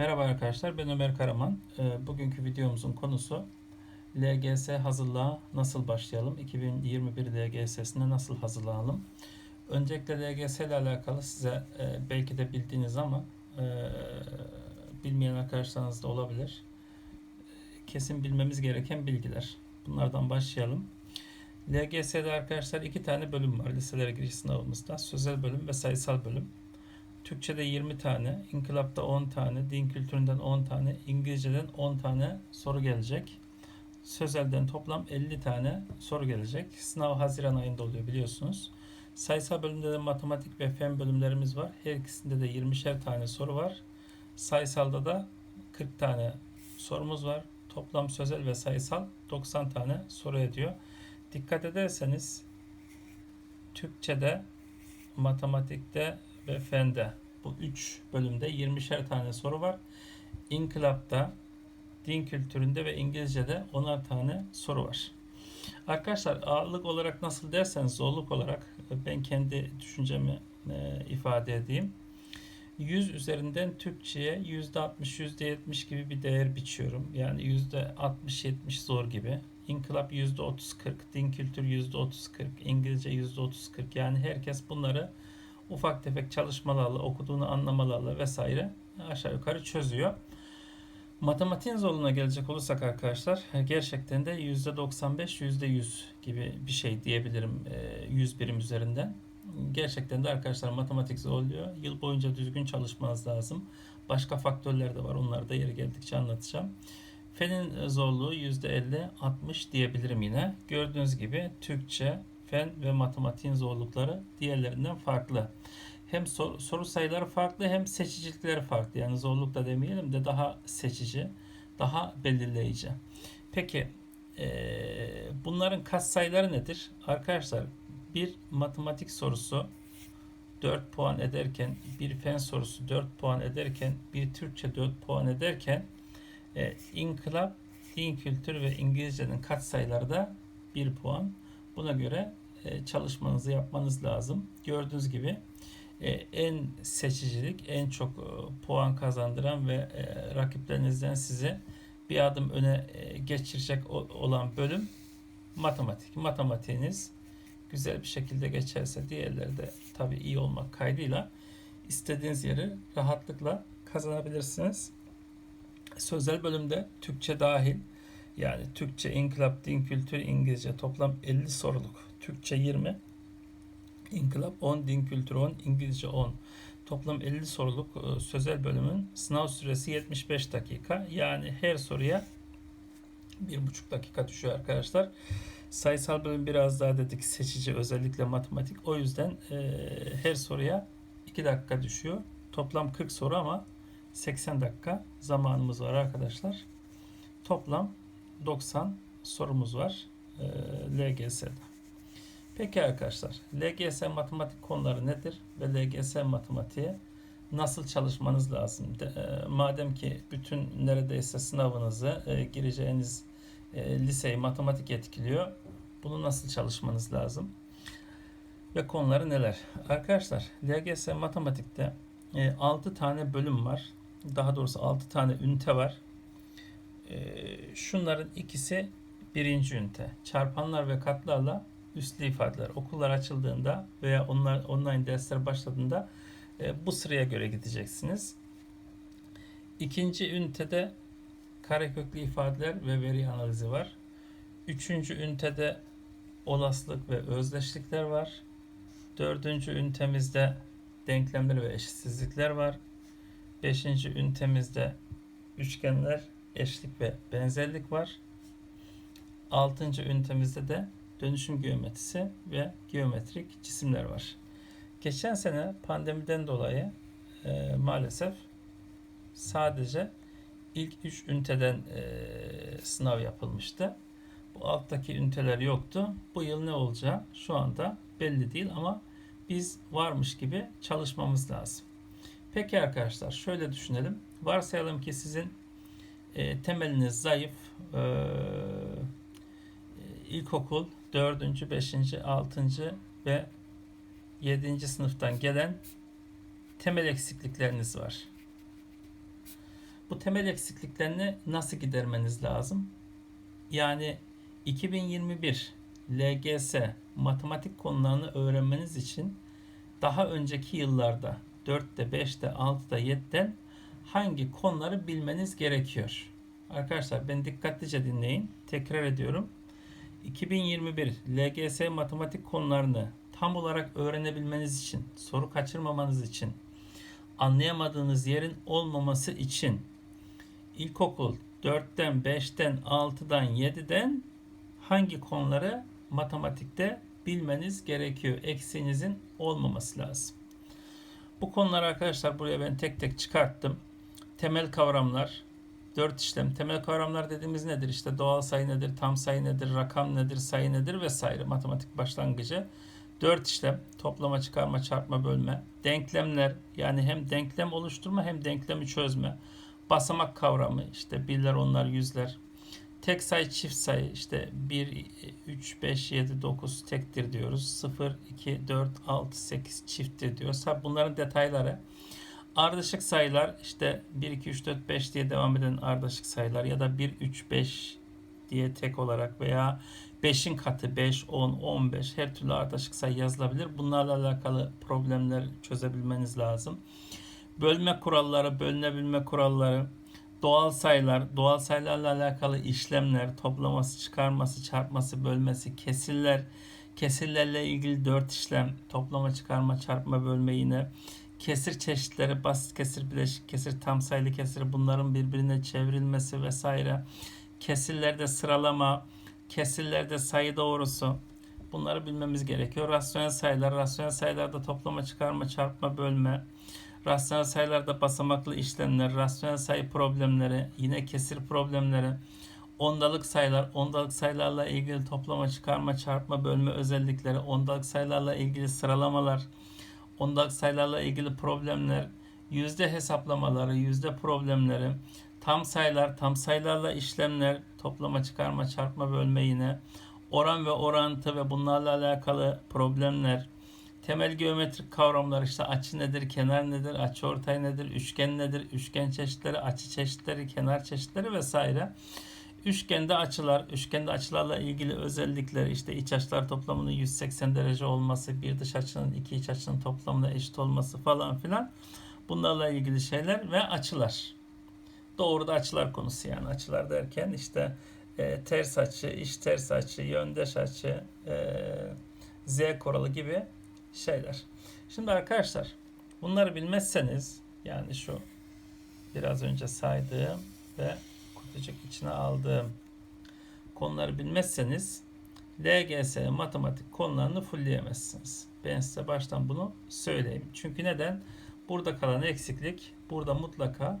Merhaba arkadaşlar, ben Ömer Karaman. Ee, Bugünkü videomuzun konusu LGS hazırlığa nasıl başlayalım? 2021 LGS'sine nasıl hazırlanalım? Öncelikle LGS ile alakalı size e, belki de bildiğiniz ama e, bilmeyen arkadaşlarınız da olabilir. Kesin bilmemiz gereken bilgiler. Bunlardan başlayalım. LGS'de arkadaşlar iki tane bölüm var liselere giriş sınavımızda. Sözel bölüm ve sayısal bölüm. Türkçe'de 20 tane, İnkılap'ta 10 tane, din kültüründen 10 tane, İngilizce'den 10 tane soru gelecek. Sözelden toplam 50 tane soru gelecek. Sınav Haziran ayında oluyor biliyorsunuz. Sayısal bölümde de matematik ve fen bölümlerimiz var. Her ikisinde de 20'şer tane soru var. Sayısalda da 40 tane sorumuz var. Toplam sözel ve sayısal 90 tane soru ediyor. Dikkat ederseniz Türkçe'de, matematikte ve fende bu üç bölümde 20'şer tane soru var. İnkılapta, din kültüründe ve İngilizce'de 10'ar tane soru var. Arkadaşlar ağırlık olarak nasıl derseniz zorluk olarak ben kendi düşüncemi e, ifade edeyim. 100 üzerinden Türkçe'ye %60, %70 gibi bir değer biçiyorum. Yani %60-70 zor gibi. İnkılap %30-40, din kültürü %30-40, İngilizce %30-40. Yani herkes bunları ufak tefek çalışmalarla, okuduğunu anlamalarla vesaire aşağı yukarı çözüyor. Matematiğin zorluğuna gelecek olursak arkadaşlar gerçekten de %95, %100 gibi bir şey diyebilirim 100 birim üzerinden. Gerçekten de arkadaşlar matematik zorluyor. Yıl boyunca düzgün çalışmanız lazım. Başka faktörler de var. Onları da yeri geldikçe anlatacağım. Fenin zorluğu %50, 60 diyebilirim yine. Gördüğünüz gibi Türkçe, fen ve matematiğin zorlukları diğerlerinden farklı. Hem sor, soru sayıları farklı hem seçicilikleri farklı. Yani zorluk da demeyelim de daha seçici, daha belirleyici. Peki e, bunların kat sayıları nedir? Arkadaşlar bir matematik sorusu 4 puan ederken, bir fen sorusu 4 puan ederken, bir Türkçe 4 puan ederken e, inkılap, din kültürü ve İngilizcenin kat sayıları da 1 puan. Buna göre çalışmanızı yapmanız lazım. Gördüğünüz gibi e, en seçicilik, en çok e, puan kazandıran ve rakiplerinizden sizi bir adım öne geçirecek olan bölüm matematik. Matematiğiniz güzel bir şekilde geçerse diğerleri de tabii iyi olmak kaydıyla istediğiniz yeri rahatlıkla kazanabilirsiniz. Sözel bölümde Türkçe dahil yani Türkçe, İnkılap, Din Kültürü, İngilizce toplam 50 soruluk. Türkçe 20, İnkılap 10, Din Kültürü 10, İngilizce 10. Toplam 50 soruluk e, sözel bölümün sınav süresi 75 dakika. Yani her soruya 1,5 dakika düşüyor arkadaşlar. Sayısal bölüm biraz daha dedik seçici özellikle matematik. O yüzden e, her soruya 2 dakika düşüyor. Toplam 40 soru ama 80 dakika zamanımız var arkadaşlar. Toplam 90 sorumuz var e, LGS'de. Peki arkadaşlar, LGS matematik konuları nedir ve LGS matematiğe nasıl çalışmanız lazım? De, e, madem ki bütün neredeyse sınavınızı e, gireceğiniz e, liseyi matematik etkiliyor, bunu nasıl çalışmanız lazım? Ve konuları neler? Arkadaşlar, LGS matematikte e, 6 tane bölüm var. Daha doğrusu 6 tane ünite var. Ee, şunların ikisi birinci ünite. Çarpanlar ve katlarla üslü ifadeler. Okullar açıldığında veya onlar online dersler başladığında e, bu sıraya göre gideceksiniz. İkinci ünitede kareköklü ifadeler ve veri analizi var. Üçüncü ünitede olasılık ve özdeşlikler var. Dördüncü ünitemizde denklemler ve eşitsizlikler var. Beşinci ünitemizde üçgenler eşlik ve benzerlik var. Altıncı ünitemizde de dönüşüm geometrisi ve geometrik cisimler var. Geçen sene pandemiden dolayı e, maalesef sadece ilk üç üniteden e, sınav yapılmıştı. Bu alttaki üniteler yoktu. Bu yıl ne olacağı şu anda belli değil ama biz varmış gibi çalışmamız lazım. Peki arkadaşlar şöyle düşünelim. Varsayalım ki sizin e, temeliniz zayıf. E, ilkokul 4. 5. 6. ve 7. sınıftan gelen temel eksiklikleriniz var. bu temel eksikliklerini nasıl gidermeniz lazım? Yani 2021 LGS matematik konularını öğrenmeniz için daha önceki yıllarda 4'te, 5'te, 6'da, 7'den hangi konuları bilmeniz gerekiyor? Arkadaşlar ben dikkatlice dinleyin. Tekrar ediyorum. 2021 LGS matematik konularını tam olarak öğrenebilmeniz için, soru kaçırmamanız için, anlayamadığınız yerin olmaması için ilkokul 4'ten, 5'ten, 6'dan, 7'den hangi konuları matematikte bilmeniz gerekiyor. Eksiğinizin olmaması lazım. Bu konuları arkadaşlar buraya ben tek tek çıkarttım. Temel kavramlar, dört işlem. Temel kavramlar dediğimiz nedir? İşte doğal sayı nedir, tam sayı nedir, rakam nedir, sayı nedir vesaire. Matematik başlangıcı. Dört işlem. Toplama, çıkarma, çarpma, bölme. Denklemler yani hem denklem oluşturma hem denklemi çözme. Basamak kavramı işte birler, onlar, yüzler. Tek sayı, çift sayı işte 1, 3, 5, 7, 9 tektir diyoruz. 0, 2, 4, 6, 8 çifttir diyoruz. Tabi bunların detayları. Ardışık sayılar işte 1, 2, 3, 4, 5 diye devam eden ardışık sayılar ya da 1, 3, 5 diye tek olarak veya 5'in katı 5, 10, 15 her türlü ardışık sayı yazılabilir. Bunlarla alakalı problemler çözebilmeniz lazım. Bölme kuralları, bölünebilme kuralları, doğal sayılar, doğal sayılarla alakalı işlemler, toplaması, çıkarması, çarpması, bölmesi, kesirler, kesirlerle ilgili 4 işlem, toplama, çıkarma, çarpma, bölme yine kesir çeşitleri, basit kesir, bileşik kesir, tam sayılı kesir, bunların birbirine çevrilmesi vesaire. Kesirlerde sıralama, kesirlerde sayı doğrusu. Bunları bilmemiz gerekiyor. Rasyonel sayılar, rasyonel sayılarda toplama, çıkarma, çarpma, bölme. Rasyonel sayılarda basamaklı işlemler, rasyonel sayı problemleri, yine kesir problemleri. Ondalık sayılar, ondalık sayılarla ilgili toplama, çıkarma, çarpma, bölme özellikleri, ondalık sayılarla ilgili sıralamalar, ondalık sayılarla ilgili problemler, yüzde hesaplamaları, yüzde problemleri, tam sayılar, tam sayılarla işlemler, toplama, çıkarma, çarpma, bölme yine, oran ve orantı ve bunlarla alakalı problemler, temel geometrik kavramlar işte açı nedir, kenar nedir, açı ortay nedir, üçgen nedir, üçgen çeşitleri, açı çeşitleri, kenar çeşitleri vesaire. Üçgende açılar, üçgende açılarla ilgili özellikler işte iç açılar toplamının 180 derece olması, bir dış açının iki iç açının toplamına eşit olması falan filan. Bunlarla ilgili şeyler ve açılar. Doğruda açılar konusu yani açılar derken işte e, ters açı, iç ters açı, yöndeş açı, e, z kuralı gibi şeyler. Şimdi arkadaşlar bunları bilmezseniz yani şu biraz önce saydığım ve kutucuk içine aldığım konuları bilmezseniz LGS matematik konularını fullleyemezsiniz. Ben size baştan bunu söyleyeyim. Çünkü neden? Burada kalan eksiklik burada mutlaka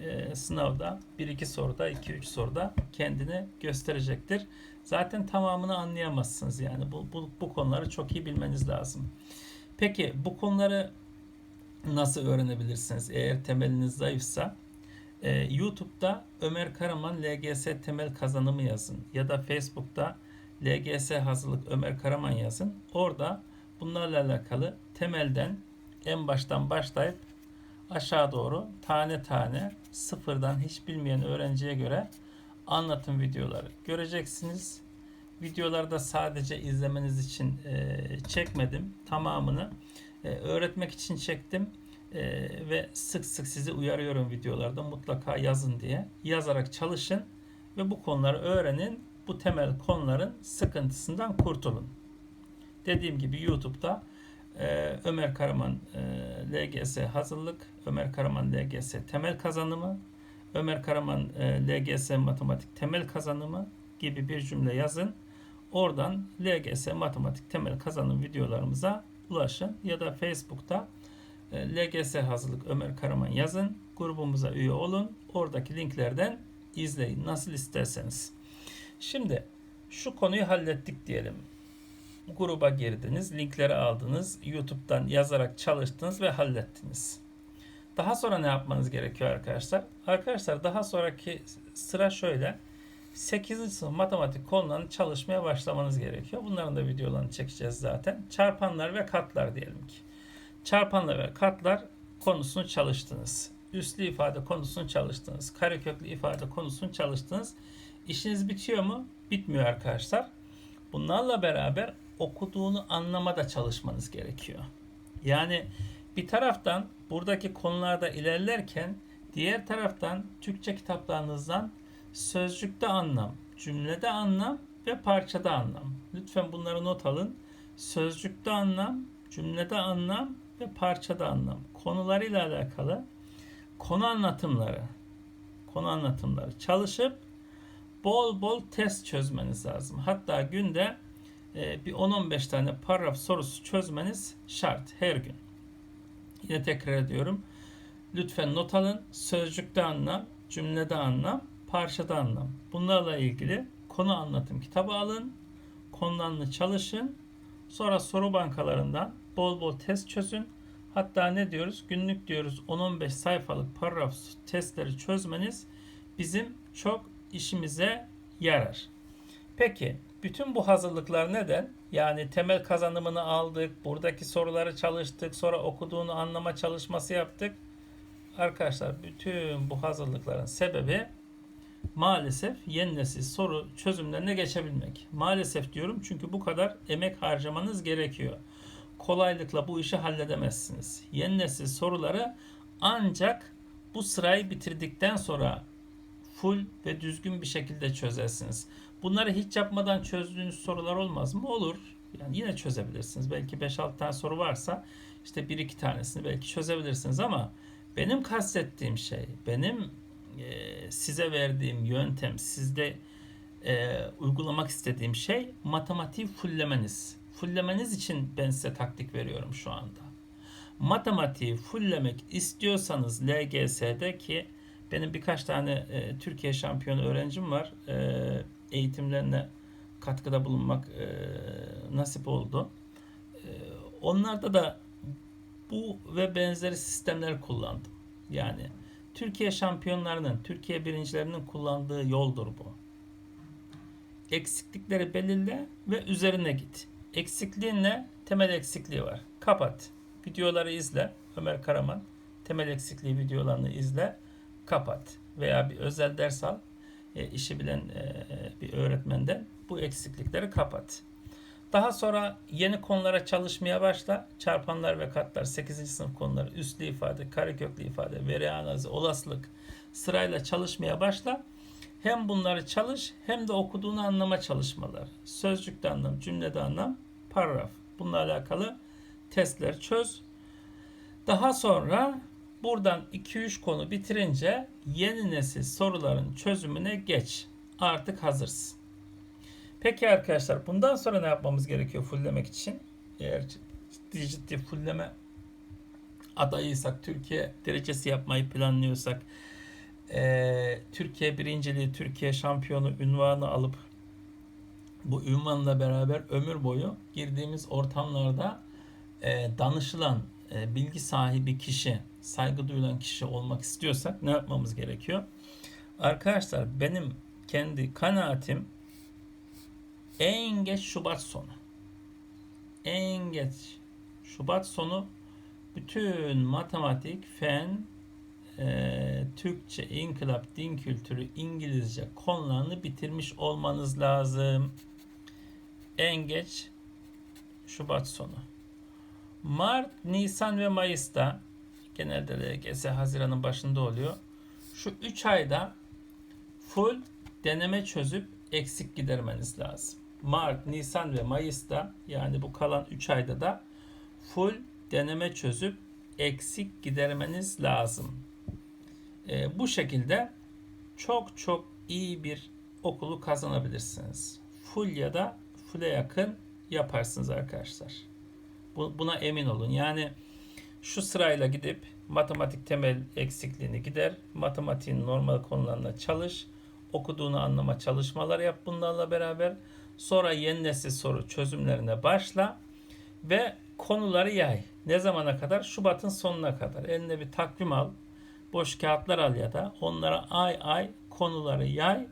e, sınavda 1-2 soruda 2-3 soruda kendini gösterecektir. Zaten tamamını anlayamazsınız. Yani bu, bu, bu konuları çok iyi bilmeniz lazım. Peki bu konuları nasıl öğrenebilirsiniz? Eğer temeliniz zayıfsa e, YouTube'da Ömer Karaman LGS temel kazanımı yazın ya da Facebook'ta LGS hazırlık Ömer Karaman yazın. Orada bunlarla alakalı temelden en baştan başlayıp aşağı doğru tane tane sıfırdan hiç bilmeyen öğrenciye göre anlatım videoları göreceksiniz. Videolarda sadece izlemeniz için e, çekmedim. Tamamını e, öğretmek için çektim. E, ve sık sık sizi uyarıyorum videolarda mutlaka yazın diye. Yazarak çalışın ve bu konuları öğrenin. Bu temel konuların sıkıntısından kurtulun. Dediğim gibi YouTube'da e, Ömer Karaman e, LGS hazırlık, Ömer Karaman LGS temel kazanımı, Ömer Karaman e, LGS matematik temel kazanımı gibi bir cümle yazın. Oradan LGS matematik temel kazanım videolarımıza ulaşın ya da Facebook'ta LGS hazırlık Ömer Karaman yazın. Grubumuza üye olun. Oradaki linklerden izleyin nasıl isterseniz. Şimdi şu konuyu hallettik diyelim. Gruba girdiniz, linkleri aldınız, YouTube'dan yazarak çalıştınız ve hallettiniz. Daha sonra ne yapmanız gerekiyor arkadaşlar? Arkadaşlar daha sonraki sıra şöyle. 8. sınıf matematik konularını çalışmaya başlamanız gerekiyor. Bunların da videolarını çekeceğiz zaten. Çarpanlar ve katlar diyelim ki. Çarpanlar ve katlar konusunu çalıştınız. üslü ifade konusunu çalıştınız. Kareköklü ifade konusunu çalıştınız. İşiniz bitiyor mu? Bitmiyor arkadaşlar. Bunlarla beraber okuduğunu anlamada çalışmanız gerekiyor. Yani bir taraftan buradaki konularda ilerlerken diğer taraftan Türkçe kitaplarınızdan sözcükte anlam, cümlede anlam ve parçada anlam. Lütfen bunları not alın. Sözcükte anlam, cümlede anlam ve parçada anlam. Konularıyla alakalı konu anlatımları, konu anlatımları çalışıp bol bol test çözmeniz lazım. Hatta günde e, bir 10-15 tane paragraf sorusu çözmeniz şart her gün. Yine tekrar ediyorum. Lütfen not alın. Sözcükte anlam, cümlede anlam, parçada anlam. Bunlarla ilgili konu anlatım kitabı alın. Konularını çalışın. Sonra soru bankalarından bol bol test çözün. Hatta ne diyoruz? Günlük diyoruz 10-15 sayfalık paragraf testleri çözmeniz bizim çok işimize yarar. Peki bütün bu hazırlıklar neden? Yani temel kazanımını aldık, buradaki soruları çalıştık, sonra okuduğunu anlama çalışması yaptık. Arkadaşlar bütün bu hazırlıkların sebebi maalesef yeni nesil soru çözümlerine geçebilmek. Maalesef diyorum çünkü bu kadar emek harcamanız gerekiyor. Kolaylıkla bu işi halledemezsiniz. Yeni nesil soruları ancak bu sırayı bitirdikten sonra full ve düzgün bir şekilde çözersiniz. Bunları hiç yapmadan çözdüğünüz sorular olmaz mı? Olur. Yani yine çözebilirsiniz. Belki 5-6 tane soru varsa işte 1-2 tanesini belki çözebilirsiniz ama benim kastettiğim şey, benim e, size verdiğim yöntem, sizde e, uygulamak istediğim şey matematiği fullemeniz. Fullemeniz için ben size taktik veriyorum şu anda. Matematiği fullemek istiyorsanız LGS'de ki benim birkaç tane e, Türkiye şampiyonu öğrencim var. E, eğitimlerine katkıda bulunmak e, nasip oldu. E, onlarda da bu ve benzeri sistemler kullandım. Yani Türkiye şampiyonlarının, Türkiye birincilerinin kullandığı yoldur bu. Eksiklikleri belirle ve üzerine git. Eksikliğin ne? Temel eksikliği var. Kapat. Videoları izle. Ömer Karaman temel eksikliği videolarını izle. Kapat. Veya bir özel ders al. E, işi bilen e, bir öğretmenden bu eksiklikleri kapat. Daha sonra yeni konulara çalışmaya başla. Çarpanlar ve katlar, 8. sınıf konuları, üslü ifade, kareköklü ifade, veri analizi, olasılık sırayla çalışmaya başla. Hem bunları çalış hem de okuduğunu anlama çalışmaları. Sözcükte anlam, cümlede anlam, paragraf. Bununla alakalı testler çöz. Daha sonra buradan 2-3 konu bitirince yeni nesil soruların çözümüne geç. Artık hazırsın. Peki arkadaşlar bundan sonra ne yapmamız gerekiyor fulllemek için? Eğer ciddi ciddi fullleme adayıysak, Türkiye derecesi yapmayı planlıyorsak, e, Türkiye birinciliği, Türkiye şampiyonu ünvanı alıp bu ünvanla beraber ömür boyu girdiğimiz ortamlarda e, danışılan, e, bilgi sahibi kişi, saygı duyulan kişi olmak istiyorsak ne yapmamız gerekiyor? Arkadaşlar benim kendi kanaatim en geç Şubat sonu. En geç Şubat sonu bütün matematik, fen, e, Türkçe, inkılap, din kültürü, İngilizce konularını bitirmiş olmanız lazım. En geç Şubat sonu. Mart, Nisan ve Mayıs'ta genelde LGS Haziran'ın başında oluyor. Şu 3 ayda full deneme çözüp eksik gidermeniz lazım. Mart, Nisan ve Mayıs'ta yani bu kalan 3 ayda da full deneme çözüp eksik gidermeniz lazım. E, bu şekilde çok çok iyi bir okulu kazanabilirsiniz. Full ya da full'e yakın yaparsınız arkadaşlar. Bu, buna emin olun. Yani şu sırayla gidip matematik temel eksikliğini gider. Matematiğin normal konularına çalış. Okuduğunu anlama çalışmalar yap bunlarla beraber. Sonra yeni nesil soru çözümlerine başla ve konuları yay. Ne zamana kadar? Şubat'ın sonuna kadar. Eline bir takvim al. Boş kağıtlar al ya da onlara ay ay konuları yay.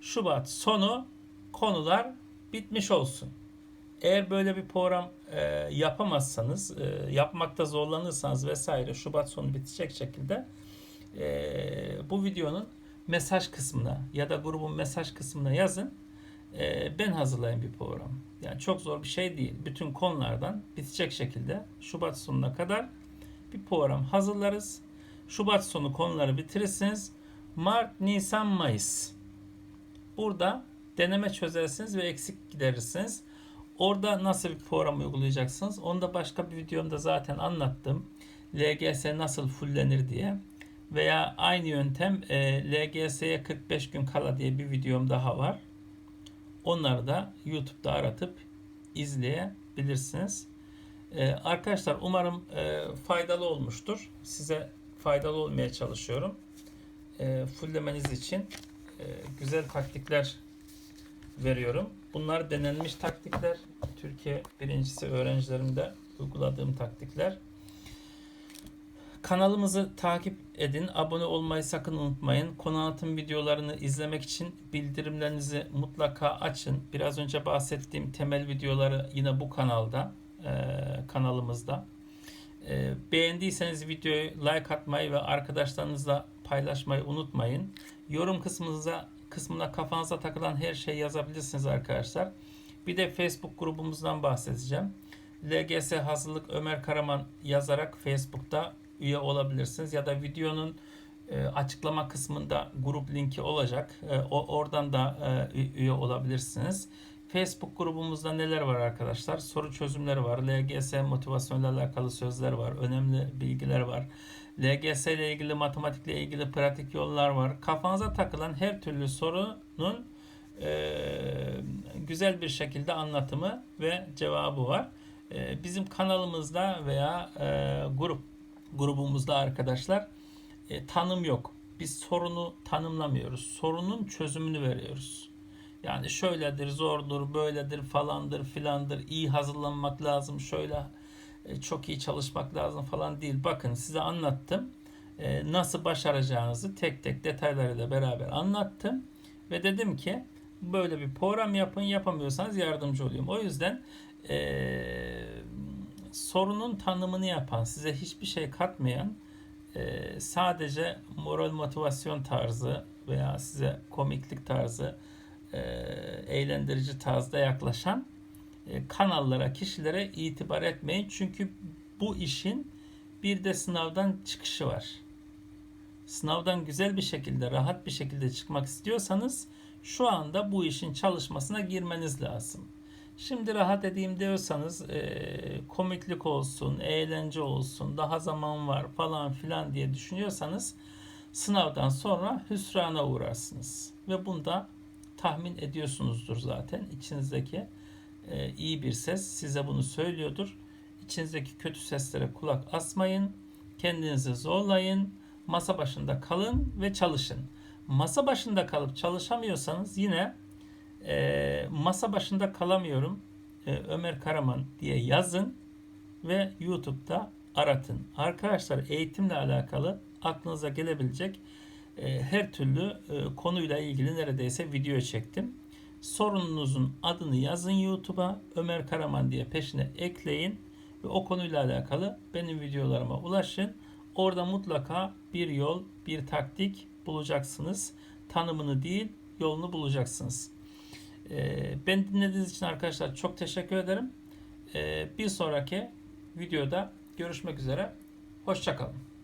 Şubat sonu konular bitmiş olsun. Eğer böyle bir program e, yapamazsanız, e, yapmakta zorlanırsanız vesaire Şubat sonu bitecek şekilde e, bu videonun mesaj kısmına ya da grubun mesaj kısmına yazın. E, ben hazırlayayım bir program. Yani çok zor bir şey değil. Bütün konulardan bitecek şekilde Şubat sonuna kadar bir program hazırlarız. Şubat sonu konuları bitirirsiniz. Mart, Nisan, Mayıs. Burada deneme çözersiniz ve eksik giderirsiniz. Orada nasıl bir program uygulayacaksınız? Onu da başka bir videomda zaten anlattım. LGS nasıl fullenir diye. Veya aynı yöntem e, LGS'ye 45 gün kala diye bir videom daha var. Onları da YouTube'da aratıp izleyebilirsiniz. E, arkadaşlar umarım e, faydalı olmuştur. Size faydalı olmaya çalışıyorum. E, fulllemeniz için e, güzel taktikler veriyorum. Bunlar denenmiş taktikler. Türkiye birincisi öğrencilerimde uyguladığım taktikler. Kanalımızı takip edin. Abone olmayı sakın unutmayın. Konu anlatım videolarını izlemek için bildirimlerinizi mutlaka açın. Biraz önce bahsettiğim temel videoları yine bu kanalda, e, kanalımızda. E, beğendiyseniz videoyu like atmayı ve arkadaşlarınızla paylaşmayı unutmayın. Yorum kısmınıza kısmına kafanıza takılan her şeyi yazabilirsiniz arkadaşlar. Bir de Facebook grubumuzdan bahsedeceğim. LGS Hazırlık Ömer Karaman yazarak Facebook'ta üye olabilirsiniz ya da videonun e, açıklama kısmında grup linki olacak. E, o oradan da e, üye olabilirsiniz. Facebook grubumuzda neler var arkadaşlar? Soru çözümleri var. LGS motivasyonla alakalı sözler var. Önemli bilgiler var. LGS ile ilgili matematikle ilgili pratik yollar var. Kafanıza takılan her türlü sorunun e, güzel bir şekilde anlatımı ve cevabı var. E, bizim kanalımızda veya e, grup grubumuzda arkadaşlar e, tanım yok. Biz sorunu tanımlamıyoruz. Sorunun çözümünü veriyoruz. Yani şöyledir, zordur, böyledir, falandır, filandır, iyi hazırlanmak lazım, şöyle e, çok iyi çalışmak lazım falan değil. Bakın size anlattım. E, nasıl başaracağınızı tek tek detaylarıyla beraber anlattım. Ve dedim ki böyle bir program yapın, yapamıyorsanız yardımcı olayım. O yüzden e, sorunun tanımını yapan, size hiçbir şey katmayan, sadece moral motivasyon tarzı veya size komiklik tarzı, e, eğlendirici tarzda yaklaşan e, kanallara, kişilere itibar etmeyin. Çünkü bu işin bir de sınavdan çıkışı var. Sınavdan güzel bir şekilde, rahat bir şekilde çıkmak istiyorsanız şu anda bu işin çalışmasına girmeniz lazım. Şimdi rahat edeyim diyorsanız e, komiklik olsun, eğlence olsun, daha zaman var falan filan diye düşünüyorsanız sınavdan sonra hüsrana uğrarsınız. Ve bunda tahmin ediyorsunuzdur zaten. İçinizdeki e, iyi bir ses size bunu söylüyordur. İçinizdeki kötü seslere kulak asmayın. Kendinizi zorlayın. Masa başında kalın ve çalışın. Masa başında kalıp çalışamıyorsanız yine e, masa başında kalamıyorum e, Ömer Karaman diye yazın ve YouTube'da aratın. Arkadaşlar eğitimle alakalı aklınıza gelebilecek her türlü e, konuyla ilgili neredeyse video çektim. Sorununuzun adını yazın YouTube'a Ömer Karaman diye peşine ekleyin ve o konuyla alakalı benim videolarıma ulaşın. Orada mutlaka bir yol, bir taktik bulacaksınız. Tanımını değil, yolunu bulacaksınız. Ee, ben dinlediğiniz için arkadaşlar çok teşekkür ederim. Bir sonraki videoda görüşmek üzere. Hoşçakalın.